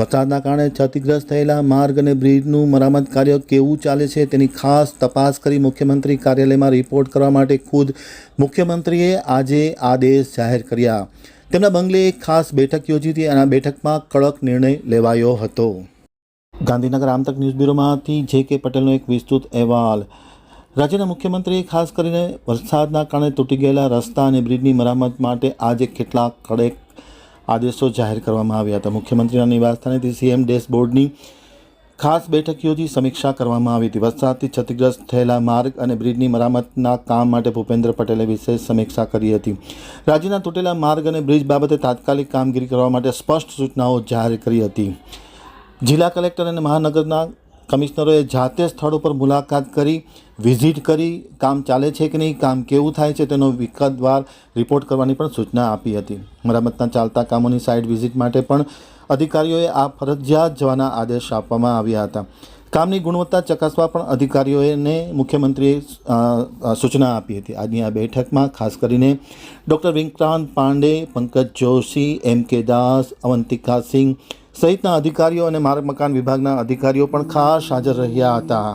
વરસાદના કારણે ક્ષતિગ્રસ્ત થયેલા માર્ગ અને બ્રિજનું મરામત કાર્ય કેવું ચાલે છે તેની ખાસ તપાસ કરી મુખ્યમંત્રી કાર્યાલયમાં રિપોર્ટ કરવા માટે ખુદ મુખ્યમંત્રીએ આજે આદેશ જાહેર કર્યા. તેમના બંગલે એક ખાસ બેઠક યોજી હતી. અને આ બેઠકમાં કડક નિર્ણય લેવાયો હતો. ગાંધીનગર આમતક ન્યૂઝ બ્યુરોમાંથી જે કે પટેલનો એક વિસ્તૃત અહેવાલ. રાજ્યના મુખ્યમંત્રીએ ખાસ કરીને વરસાદના કારણે તૂટી ગયેલા રસ્તા અને બ્રિજની મરામત માટે આજે કેટલાક કડક આદેશો જાહેર કરવામાં આવ્યા હતા. મુખ્યમંત્રીના નિવાસસ્થાનેથી સીએમ ડેશબોર્ડની ખાસ બેઠક યોજી સમીક્ષા કરવામાં આવી હતી. વરસાદથી ક્ષતિગ્રસ્ત થયેલા માર્ગ અને બ્રિજની મરામતના કામ માટે ભૂપેન્દ્ર પટેલે વિશેષ સમીક્ષા કરી હતી. રાજ્યના તૂટેલા માર્ગ અને બ્રિજ બાબતે તાત્કાલિક કામગીરી કરવા માટે સ્પષ્ટ સૂચનાઓ જાહેર કરી હતી. જિલ્લા કલેક્ટર અને મહાનગરના કમિશનરોએ જાતે સ્થળ ઉપર મુલાકાત કરી, વિઝિટ કરી કામ ચાલે છે કે નહીં, કામ કેવું થાય છે તેનો વિગતવાર રિપોર્ટ કરવાની પણ સૂચના આપી હતી. મરામતના ચાલતા કામોની સાઇટ વિઝિટ માટે પણ અધિકારીઓએ આ ફરજિયાત જવાના આદેશ આપવામાં આવ્યા હતા. કામની ગુણવત્તા ચકાસવા પણ અધિકારીઓને મુખ્યમંત્રીએ સૂચના આપી હતી. આજની આ બેઠકમાં ખાસ કરીને doctor Vikrant Pandey, Pankaj Joshi, M K Das, Avantika સિંહ સહિતના અધિકારીઓ અને માર્ગ મકાન વિભાગના અધિકારીઓ પણ ખાસ હાજર રહ્યા હતા.